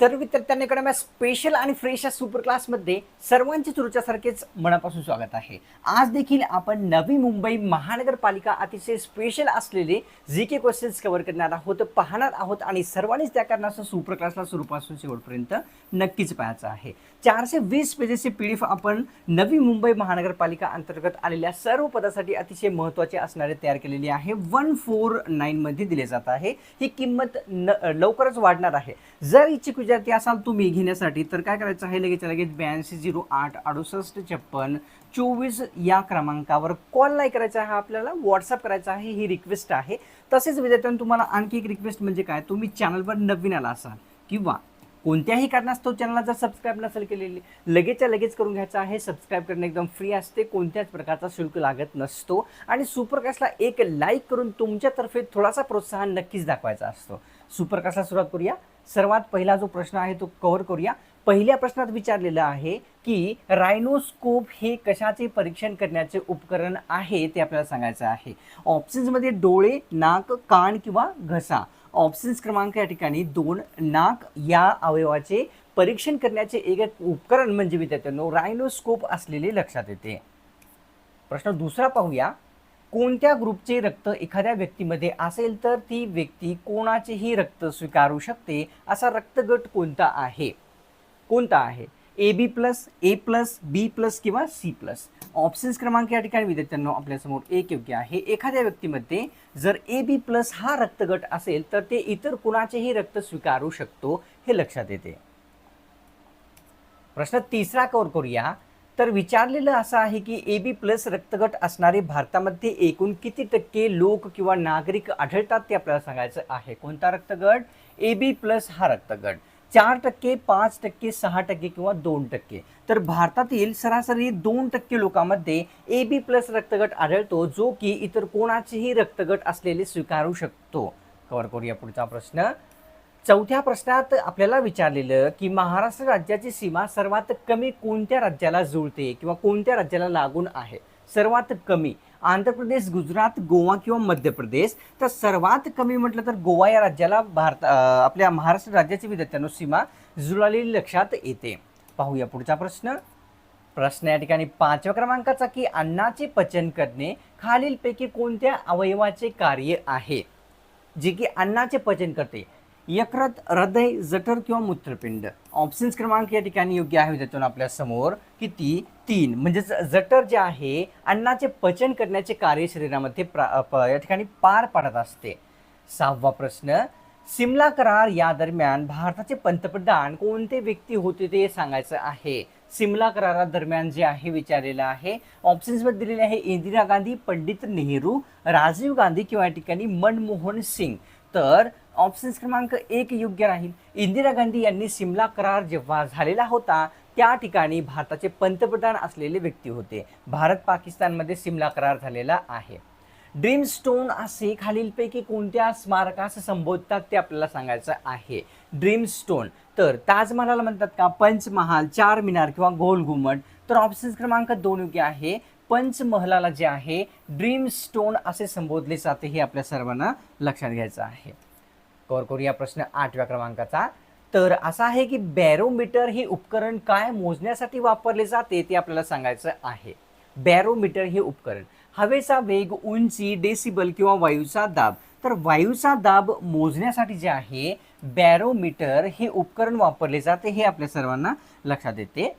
तर विद्यार्थ्यांकडे माझ्या स्पेशल आणि फ्रेश या सुपर क्लासमध्ये सर्वांचे रुच्यासारखेच मनापासून स्वागत आहे. आज देखील आपण नवी मुंबई महानगरपालिका अतिशय स्पेशल असलेले जी के क्वेश्चन्स कव्हर करणार आहोत पाहणार आहोत आणि सर्वांनीच त्या कारणास्तव सुपर क्लासला सुरूपासून शेवटपर्यंत नक्कीच पाहायचं आहे. चारशे वीस पेजेसचे पी डी एफ आपण नवी मुंबई महानगरपालिका अंतर्गत आलेल्या सर्व पदासाठी अतिशय महत्त्वाचे असणारे तयार केलेली आहे. वन फोर नाईनमध्ये दिले जात आहे. ही किंमत न लवकरच वाढणार आहे. जर इच्छुक विद्यार्थी असाल तुम्ही घेण्यासाठी तर काय करायचं आहे? लगेच लगेच ब्याऐंशी झिरो आठ अडुसष्ट छप्पन चोवीस या क्रमांकावर कॉल नाही करायचा आहे आपल्याला. व्हॉट्सअप करायचा आहे ही रिक्वेस्ट आहे. तसेच विद्यार्थ्यांनी तुम्हाला आणखी एक रिक्वेस्ट म्हणजे काय? तुम्ही चॅनलवर नवीन आला असाल किंवा कोणत्याही कारणास्तव चॅनलला जर सबस्क्राईब नसेल केलेली लगेचच्या लगेच करून घ्यायचं आहे. सबस्क्राईब करणे एकदम फ्री असते कोणत्याच प्रकारचा शुल्क लागत नसतो. आणि सुपरकास्टला एक लाईक करून तुमच्यातर्फे थोडासा प्रोत्साहन नक्कीच दाखवायचा असतो. सुपरकास्टला सुरुवात करूया. सर्वात पहिला जो प्रश्न आहे तो कव्हर करूया. पहिल्या प्रश्नात विचारलेलं आहे की रायनोस्कोप हे कशाचे परीक्षण करण्याचे उपकरण आहे ते आपल्याला सांगायचं आहे. ऑप्शन्समध्ये डोळे नाक कान किंवा घसा. ऑप्शन्स क्रमांक या ठिकाणी दोन नाक या अवयवाचे परीक्षण करण्याचे एक एक उपकरण म्हणजे विद्यार्थ्यांनो रायनोस्कोप असलेले लक्षात येते. प्रश्न दुसरा पाहूया. कोणत्या ग्रुपचे रक्त एखाद्या व्यक्तीमध्ये असेल तर ती व्यक्ती कोणाचेही रक्त स्वीकारू शकते असा रक्तगट कोणता आहे? कोणता आहे? A B plus A plus B plus किंवा सी प्लस ऑप्शन्स क्रमांक या ठिकाणी विद्यार्थ्यांना आपल्यासमोर एक योग्य आहे. एखाद्या व्यक्तीमध्ये जर ए बी प्लस हा रक्तगट असेल तर ते इतर कुणाचेही रक्त स्वीकारू शकतो हे लक्षात येते. प्रश्न तिसरा कवर करूया. तर विचारलेलं असं आहे की ए बी प्लस रक्तगट असणारे भारतामध्ये एकूण किती टक्के लोक किंवा नागरिक आढळतात ते आपल्याला सांगायचं आहे. कोणता रक्तगट? ए बी प्लस हा रक्तगट. चार टक्के पाच टक्के सहा टक्के किंवा दोन टक्के. तर भारतातील सरासरी दोन टक्के लोकांमध्ये ए बी प्लस रक्तगट आढळतो जो की इतर कोणाचेही रक्तगट असलेले स्वीकारू शकतो. कवर करूया पुढचा प्रश्न. चौथ्या प्रश्नात आपल्याला विचारलेलं की महाराष्ट्र राज्याची सीमा सर्वात कमी कोणत्या राज्याला जुळते किंवा कोणत्या राज्याला लागून आहे? सर्वात कमी आंध्र प्रदेश गुजरात गोवा किंवा मध्य प्रदेश. तर सर्वात कमी म्हटलं तर गोवा या राज्याला भारत आपल्या महाराष्ट्र राज्याची विद्यार्थ्यांनो सीमा जुळालेली लक्षात येते. पाहूया पुढचा प्रश्न. प्रश्न या ठिकाणी पाचव्या क्रमांकाचा की अन्नाचे पचन करणे खालीलपैकी कोणत्या अवयवाचे कार्य आहे? जे की अन्नाचे पचन करते. यकृत हृदय जठर किंवा मूत्रपिंड. ऑप्शन्स क्रमांक या ठिकाणी योग्य आहे त्यातून आपल्यासमोर किती तीन. म्हणजेच जठर जे आहे अन्नाचे पचन करण्याचे कार्य शरीरामध्ये प्रा या ठिकाणी पार पाडत असते. सहावा प्रश्न सिमला करार या दरम्यान भारताचे पंतप्रधान कोणते व्यक्ती होते ते सांगायचं आहे? सिमला करारादरम्यान जे आहे विचारलेलं आहे. ऑप्शन्समध्ये दिलेले आहे इंदिरा गांधी पंडित नेहरू राजीव गांधी किंवा या ठिकाणी मनमोहन सिंग. तर ऑप्शन्स क्रमांक एक योग्य राहील. इंदिरा गांधी यांनी सिमला करार जेव्हा झालेला होता त्या ठिकाणी भारताचे पंतप्रधान असलेले व्यक्ती होते. भारत पाकिस्तानमध्ये सिमला करार झालेला आहे. ड्रीम स्टोन असे खालीलपैकी कोणत्या स्मारकास संबोधतात ते आपल्याला सांगायचं आहे. ड्रीम स्टोन तर ताजमहाला म्हणतात का? पंचमहाल चार मिनार किंवा गोल घुमट तर ऑप्शन क्रमांक दोन योग्य आहे. पंचमहलाला जे आहे ड्रीम स्टोन असे संबोधले जाते हे आपल्या सर्वांना लक्षात घ्यायचं आहे. कवर करूया प्रश्न आठव्या क्रमांकाचा. तर असा आहे की बॅरोमीटर हे उपकरण काय मोजण्यासाठी वापरले जाते ते आपल्याला सांगायचं आहे. बॅरोमीटर हे उपकरण. हवेचा वेग उंची डेसिबल किंवा वायूचा दाब. तर वायूचा दाब मोजण्यासाठी जे आहे बॅरोमीटर हे उपकरण वापरले जाते हे आपल्या सर्वांना लक्षात येते.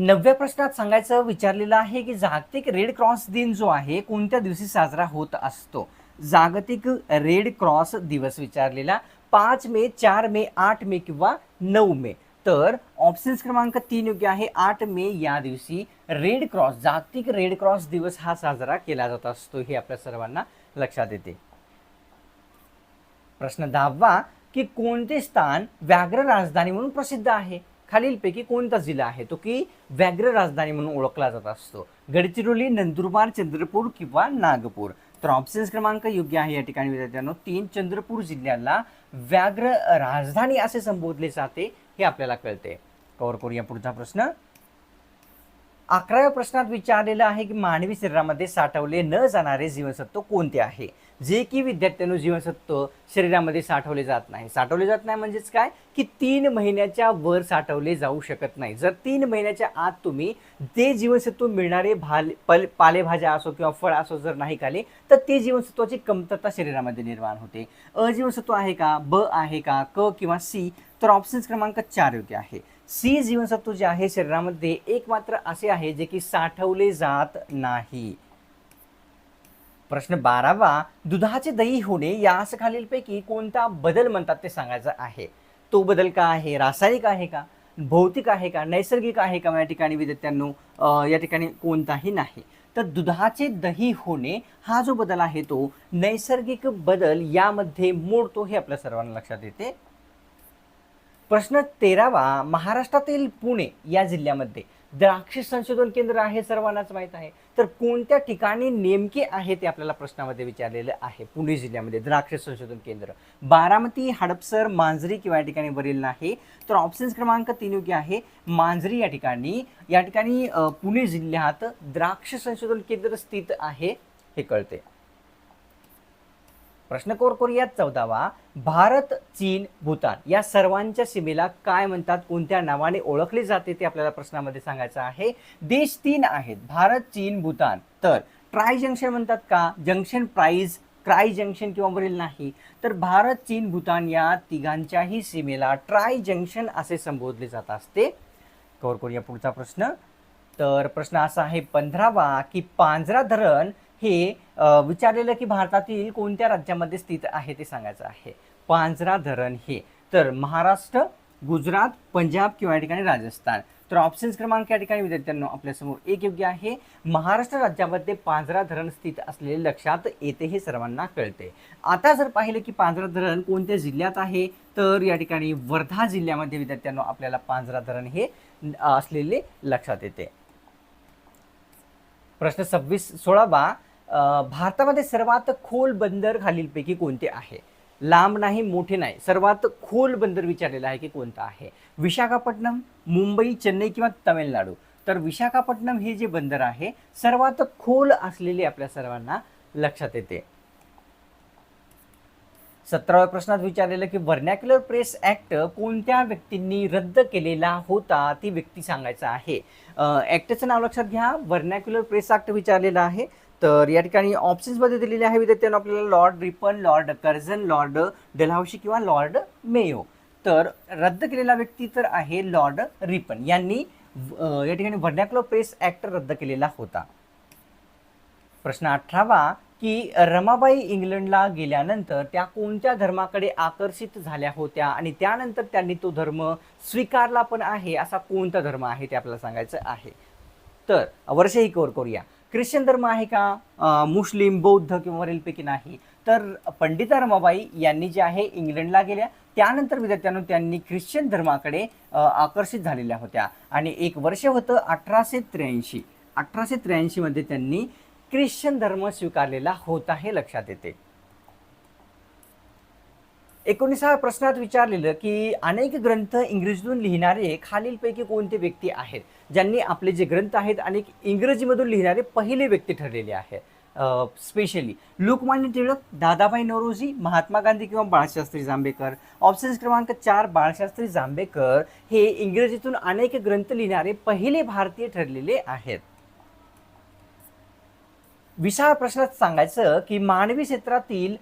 नवव्या प्रश्नात सांगायचं विचारलेलं आहे की जागतिक रेड क्रॉस दिन जो आहे कोणत्या दिवशी साजरा होत असतो? जागतिक रेड क्रॉस दिवस विचारलेला पाच मे चार मे आठ मे किंवा नऊ मे. तर ऑप्शन्स क्रमांक तीन योग्य आहे. आठ मे या दिवशी रेड क्रॉस जागतिक रेड क्रॉस दिवस हा साजरा केला जात असतो हे आपल्या सर्वांना लक्षात येते. प्रश्न दहावा की कोणते स्थान व्याघ्र राजधानी म्हणून प्रसिद्ध आहे? खालीलपैकी कोणता जिल्हा आहे? तो की व्याघ्र राजधानी म्हणून ओळखला जात असतो. गडचिरोली नंदुरबार चंद्रपूर किंवा नागपूर. तर ऑप्शन्स क्रमांक योग्य आहे या ठिकाणी विद्यार्थ्यांनो. तीन चंद्रपूर जिल्ह्याला व्याघ्र राजधानी असे संबोधले जाते हे आपल्याला कळते. कवर करूया पुढचा प्रश्न. अकराव्या प्रश्नात विचारलेलं आहे की मानवी शरीरामध्ये साठवले न जाणारे जीवनसत्व कोणते आहे? जे की विद्यार्थ्यांनो जीवनसत्व शरीरामध्ये साठवले जात नाही. साठवले जात नाही म्हणजेच काय? की तीन महिन्याच्या वर साठवले जाऊ शकत नाही. जर तीन महिन्याच्या आत तुम्ही ते जीवनसत्व मिळणारे भाल पल पालेभाज्या असो किंवा फळ असो जर नाही खाले तर ते जीवनसत्वाची कमतरता शरीरामध्ये निर्माण होते. अजीवनसत्व आहे का? ब आहे का? क किंवा सी? तर ऑप्शन्स क्रमांक चार योग्य आहे. सी जीवनसत्व जे आहे शरीरामध्ये एक मात्र असे आहे जे की साठवले जात नाही. प्रश्न बारावा दुधाचे दही होणे यास खालीलपैकी कोणता बदल म्हणतात ते सांगायचं आहे? तो बदल का आहे? रासायनिक आहे का? भौतिक आहे का? नैसर्गिक आहे का? या ठिकाणी विद्यार्थ्यांनो या ठिकाणी कोणताही नाही. तर दुधाचे दही होणे हा जो बदल आहे तो नैसर्गिक बदल यामध्ये मोडतो हे आपल्या सर्वांना लक्षात येते. प्रश्न तेरावा महाराष्ट्रातील पुणे या जिल्ह्यामध्ये द्राक्ष संशोधन केंद्र आहे सर्वांनाच माहीत आहे. तर कोणत्या ठिकाणी नेमके आहे ते आपल्याला प्रश्नामध्ये विचारलेलं आहे पुणे जिल्ह्यामध्ये द्राक्ष संशोधन केंद्र? बारामती हडपसर मांजरी किंवा या ठिकाणी वरील नाही. तर ऑप्शन्स क्रमांक तीन योग्य आहे. मांजरी या ठिकाणी या ठिकाणी पुणे जिल्ह्यात द्राक्ष संशोधन केंद्र स्थित आहे हे कळते. प्रश्न कोर करूयात चौदावा भारत चीन भूतान या सर्वांच्या सीमेला काय म्हणतात कोणत्या नावाने ओळखले जाते ते आपल्याला प्रश्नामध्ये सांगायचं आहे. देश तीन आहेत भारत चीन भूतान. तर ट्राय जंक्शन म्हणतात का? जंक्शन प्राईज ट्राय जंक्शन किंवा वरील नाही. तर भारत चीन भूतान या तिघांच्याही सीमेला ट्राय जंक्शन असे संबोधले जात असते. कवर करूया पुढचा प्रश्न. तर प्रश्न असा आहे पंधरावा की पांजरा धरण हे विचारलेलं की भारतातील कोणत्या राज्यामध्ये स्थित आहे ते सांगायचं आहे. पांजरा धरण हे. तर महाराष्ट्र गुजरात पंजाब किंवा या ठिकाणी राजस्थान. तर ऑप्शन्स क्रमांक या ठिकाणी विद्यार्थ्यांनो आपल्यासमोर एक योग्य आहे. महाराष्ट्र राज्यामध्ये पांजरा धरण स्थित असलेले लक्षात येते हे सर्वांना कळते. आता जर पाहिलं की पांजरा धरण कोणत्या जिल्ह्यात आहे तर या ठिकाणी वर्धा जिल्ह्यामध्ये विद्यार्थ्यांनो आपल्याला पांजरा धरण हे असलेले लक्षात येते. प्रश्न सव्वीस सोळावा बा भारतामध्ये सर्वात खोल बंदर खालीलपैकी कोणते आहे? लांब नाही मोठे नाही. सर्वात खोल बंदर विचारलेलं आहे की कोणतं आहे? विशाखापट्टणम मुंबई चेन्नई किंवा तमिळनाडू? तर विशाखापट्टणम हे जे बंदर आहे सर्वात खोल असलेले आपल्या सर्वांना लक्षात येते. सतराव्या प्रश्नात विचारलेलं की व्हर्नॅक्युलर प्रेस ऍक्ट कोणत्या व्यक्तींनी रद्द केलेला होता? ती व्यक्ती सांगायचं आहे. ऍक्टचं नाव लक्षात घ्या. व्हर्नॅक्युलर प्रेस ऍक्ट विचारलेला आहे. तर या ठिकाणी ऑप्शन्समध्ये दिलेले आहे विद्यार्थ्यांना आपल्याला Lord Ripon Lord Curzon Lord Dalhousie किंवा लॉर्ड मेयो तर रद्द केलेला व्यक्ती तर आहे लॉर्ड रिपन यांनी या ठिकाणी व्हर्नॅक्युलर प्रेस ॲक्ट रद्द केलेला होता. प्रश्न अठरावा की रमाबाई इंग्लंडला गेल्यानंतर त्या कोणत्या धर्माकडे आकर्षित झाल्या होत्या? आणि त्यानंतर त्यांनी तो धर्म स्वीकारला पण आहे असा कोणता धर्म आहे ते आपल्याला सांगायचं आहे. तर वर्षही कवर करूया. ख्रिश्चन धर्म आहे का? मुस्लिम बौद्ध किंवा वरीलपैकी नाही. तर पंडिता रमाबाई यांनी जे आहे इंग्लंडला गेल्या. त्यानंतर विद्यार्थ्यांनो त्यांनी ख्रिश्चन धर्माकडे आकर्षित झालेल्या होत्या. आणि एक वर्ष होतं अठराशे त्र्याऐंशी. अठराशे त्र्याऐंशीमध्ये त्यांनी ख्रिश्चन धर्म स्वीकारलेला होता हे लक्षात येते. एकोणीसाव्या प्रश्नात विचारलेलं की अनेक ग्रंथ इंग्रजीतून लिहिणारे खालीलपैकी कोणते व्यक्ती आहेत? ज्यांनी आपले जे ग्रंथ आहेत अनेक इंग्रजीमधून लिहिणारे पहिले व्यक्ती ठरलेले आहेत स्पेशली लोकमान्य टिळक दादाभाई नौरोजी महात्मा गांधी किंवा बाळशास्त्री जांभेकर. ऑप्शन्स क्रमांक चार बाळशास्त्री जांभेकर हे इंग्रजीतून अनेक ग्रंथ लिहिणारे पहिले भारतीय ठरलेले आहेत. विशाळ प्रश्नात सांगायचं की मानवी क्षेत्रातील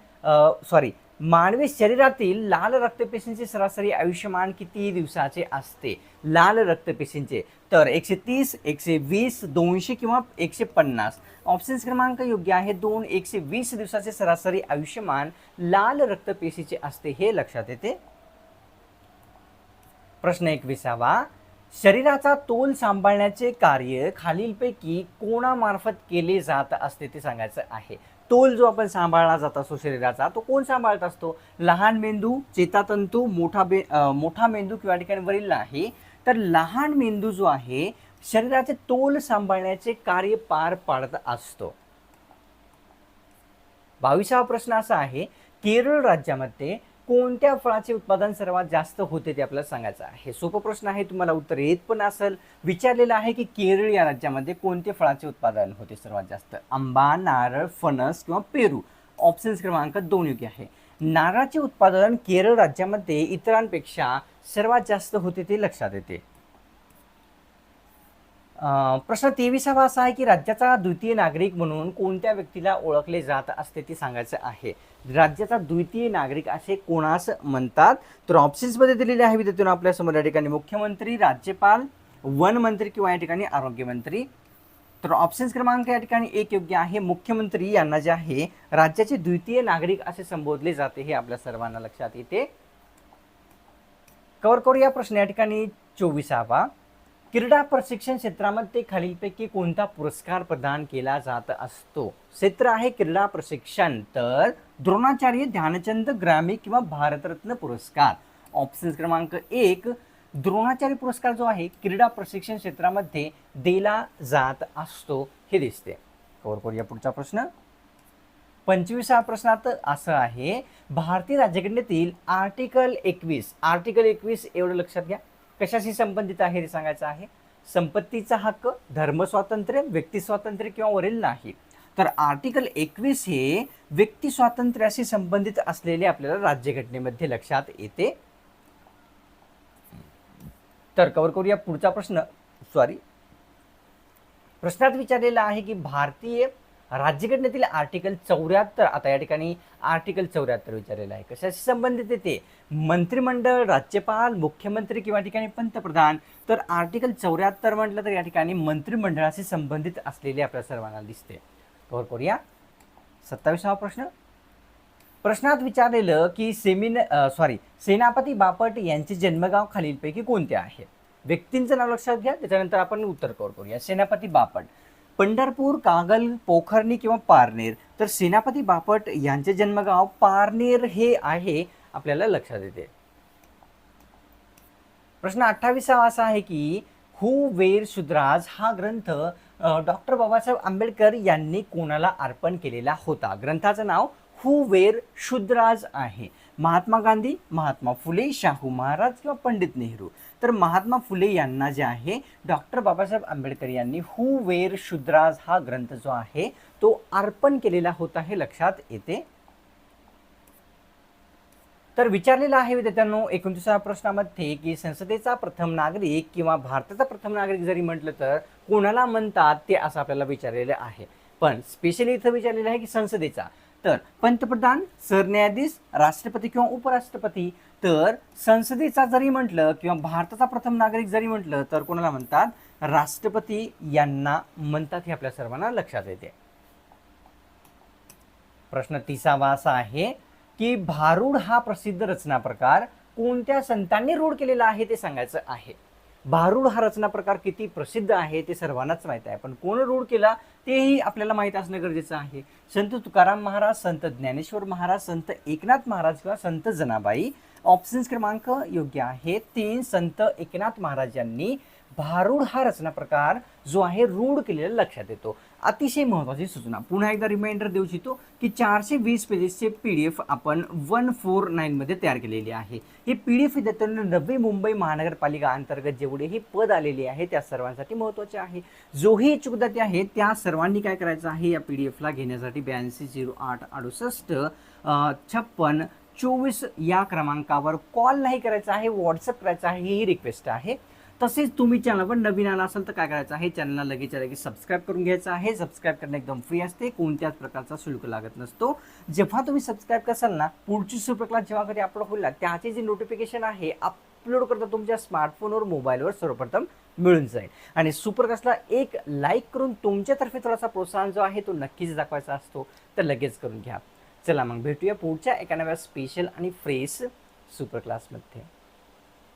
सॉरी मानवी शरीरातील लाल रक्तपेशींचे सरासरी आयुष्यमान किती दिवसाचे असते? लाल रक्तपेशींचे. तर एकशे तीस एकशे वीस दोनशे किंवा एकशे पन्नास. ऑप्शन्स क्रमांक योग्य आहे दोन. एकशे वीस दिवसाचे सरासरी आयुष्यमान लाल रक्तपेशीचे असते हे लक्षात येते. प्रश्न एकविसावा. शरीराचा तोल सांभाळण्याचे कार्य खालीलपैकी कोणामार्फत केले जात असते ते सांगायचं आहे. तोल जो आपण सांभाळला जात असतो शरीराचा तो कोण सांभाळत असतो? लहान मेंदू चेतातंतू मोठा बे मोठा मेंदू किंवा ठिकाणी वरील आहे तर लहान मेंदू जो आहे शरीराचे तोल सांभाळण्याचे कार्य पार पाडत असतो. बावीसावा प्रश्न असा आहे केरळ राज्यामध्ये कोणत्या फळाचे उत्पादन सर्वात जास्त होते ते आपल्याला सांगायचं आहे? सोपं प्रश्न आहे तुम्हाला उत्तर येत पण असेल. विचारलेलं आहे की केरळ या राज्यामध्ये कोणते फळाचे उत्पादन होते सर्वात जास्त? आंबा नारळ फणस किंवा पेरू. ऑप्शन्स क्रमांक दोन योग्य आहे. नारळाचे उत्पादन केरळ राज्यामध्ये इतरांपेक्षा सर्वात जास्त होते ते लक्षात येते. प्रश्न तेविसावा असा आहे की राज्याचा द्वितीय नागरिक म्हणून कोणत्या व्यक्तीला ओळखले जात असते ते सांगायचं आहे. राज्याचा द्वितीय नागरिक असे कोणास म्हणतात? तर ऑप्शन्समध्ये दिलेले आहे विद्यार्थ्यांना आपल्यासमोर या ठिकाणी मुख्यमंत्री राज्यपाल वन मंत्री किंवा या ठिकाणी आरोग्यमंत्री तर ऑप्शन्स क्रमांक या ठिकाणी एक योग्य आहे. मुख्यमंत्री यांना जे आहे राज्याचे द्वितीय नागरिक असे संबोधले जाते हे आपल्या सर्वांना लक्षात येते. कवर करूया प्रश्न या ठिकाणी चोवीसावा. क्रीडा प्रशिक्षण क्षेत्रामध्ये खालीलपैकी कोणता पुरस्कार प्रदान केला जात असतो? क्षेत्र आहे क्रीडा प्रशिक्षण तर द्रोणाचार्य ध्यानचंद ग्रामी किंवा भारतरत्न पुरस्कार. ऑप्शन क्रमांक एक द्रोणाचार्य पुरस्कार जो आहे क्रीडा प्रशिक्षण क्षेत्रामध्ये दिला जात असतो. हे दिसते. कवर करूया पुढचा प्रश्न. पंचवीसा प्रश्नात असं आहे भारतीय राज्यघटनेतील आर्टिकल एकवीस. आर्टिकल एकवीस एवढं लक्षात घ्या. कशाशी संबंधित आहे हे सांगायचं आहे? संपत्तीचा हक्क धर्म स्वातंत्र्य व्यक्ती स्वातंत्र्य किंवा वरील नाही. तर आर्टिकल एकवीस हे व्यक्ती स्वातंत्र्याशी संबंधित असलेले आपल्याला राज्यघटनेमध्ये लक्षात येते. तर कवर करूया पुढचा प्रश्न. सॉरी प्रश्नात विचारलेला आहे की भारतीय राज्यघटनेतील आर्टिकल चौऱ्याहत्तर आता या ठिकाणी आर्टिकल चौऱ्याहत्तर विचारलेलं आहे. कशाशी संबंधित येते मंत्रिमंडळ राज्यपाल मुख्यमंत्री किंवा ठिकाणी पंतप्रधान? तर आर्टिकल चौऱ्याहत्तर म्हटलं तर या ठिकाणी मंत्रिमंडळाशी संबंधित असलेले आपल्या सर्वांना दिसते. कव्हर करूया. सत्तावीसावा प्रश्न. प्रश्नात विचारलेलं की सेमिन सॉरी सेनापती बापट यांचे जन्मगाव खालीलपैकी कोणते आहे? व्यक्तींचं नाव लक्षात घ्या त्याच्यानंतर आपण उत्तर कवर करूया. सेनापती बापट. पंढरपूर कागल पोखर्णी किंवा पारनेर. तर सेनापती बापट यांचे जन्मगाव पारनेर हे आहे आपल्याला लक्षात येते. प्रश्न अठ्ठावीसावा असा आहे की हु वेर शुद्राज हा ग्रंथ डॉक्टर बाबासाहेब आंबेडकर यांनी कोणाला अर्पण केलेला होता? ग्रंथाचं नाव हु वेर शुद्राज आहे. महात्मा गांधी महात्मा फुले शाहू महाराज किंवा पंडित नेहरू. तर महात्मा फुले यांना जे आहे डॉक्टर बाबासाहेब आंबेडकर यांनी हु वेर शुद्राज हा ग्रंथ जो आहे तो अर्पण केलेला होता हे लक्षात येते. तर विचारलेला आहे विद्यार्थ्यांनो एकोणतीसाव्या प्रश्नामध्ये की संसदेचा प्रथम नागरिक किंवा भारताचा प्रथम नागरिक जरी म्हटलं तर कोणाला म्हणतात ते असं आपल्याला विचारलेलं आहे. पण स्पेशली इथं विचारलेलं आहे की संसदेचा. तर पंतप्रधान सरन्यायाधीश राष्ट्रपती किंवा उपराष्ट्रपती तर संसदेचा जरी म्हटलं किंवा भारताचा प्रथम नागरिक जरी म्हटलं तर कोणाला म्हणतात? राष्ट्रपती यांना म्हणतात हे आपल्या सर्वांना लक्षात येते. प्रश्न तिसावा असा आहे की भारूड हा प्रसिद्ध रचना प्रकार कोणत्या संतांनी रूढ केलेला आहे ते सांगायचं आहे. भारूड हा रचना प्रकार किती प्रसिद्ध आहे ते सर्वांनाच माहीत आहे. पण कोण रूढ केला तेही आपल्याला माहीत असणं गरजेचं आहे. संत तुकाराम महाराज संत ज्ञानेश्वर महाराज संत एकनाथ महाराज किंवा संत जनाबाई. ऑप्शन्स क्रमांक योग्य आहे तीन संत एकनाथ महाराज यांनी भारूड हा रचना प्रकार जो आहे रूढ केलेला लक्षात येतो. अतिशय महत्त्वाची सूचना. पुन्हा एकदा रिमाइंडर देऊ इच्छितो की चारशे वीस पेजेसचे पी डी एफ आपण वन फोर नाईनमध्ये तयार केलेली आहे. ही पी डी एफ विद्यार्थ्यांना नवी मुंबई महानगरपालिका अंतर्गत जेवढेही पद आलेले आहे त्या सर्वांसाठी महत्त्वाचे आहे. जोही इच्छुक विद्यार्थी आहे त्या सर्वांनी काय करायचं आहे या पी डी एफला घेण्यासाठी ब्याऐंशी झिरो आठ अडुसष्ट छप्पन चोवीस या क्रमांकावर कॉल नाही करायचा आहे व्हॉट्सअप करायचा आहे ही रिक्वेस्ट आहे. तसेच तुम्ही चॅनलवर नवीन आला असाल तर काय करायचं आहे? चॅनलला लगेचच्या लगेच सबस्क्राईब करून घ्यायचं आहे. सबस्क्राईब करणं एकदम फ्री असते. कोणत्याच प्रकारचा शुल्क लागत नसतो. जेव्हा तुम्ही सबस्क्राईब करसाल ना पुढची सुप्रकला जेव्हा कधी अपलोड होईल त्याचे जे नोटिफिकेशन आहे अपलोड करता तुमच्या स्मार्टफोनवर मोबाईलवर सर्वप्रथम मिळून जाईल. आणि सुपरकास्टला एक लाईक करून तुमच्यातर्फे थोडासा प्रोत्साहन जो आहे तो नक्कीच दाखवायचा असतो. तर लगेच करून घ्या. चला मग भेटूया पुढच्या एका नव्या स्पेशल आणि फ्रेश सुपर क्लासमध्ये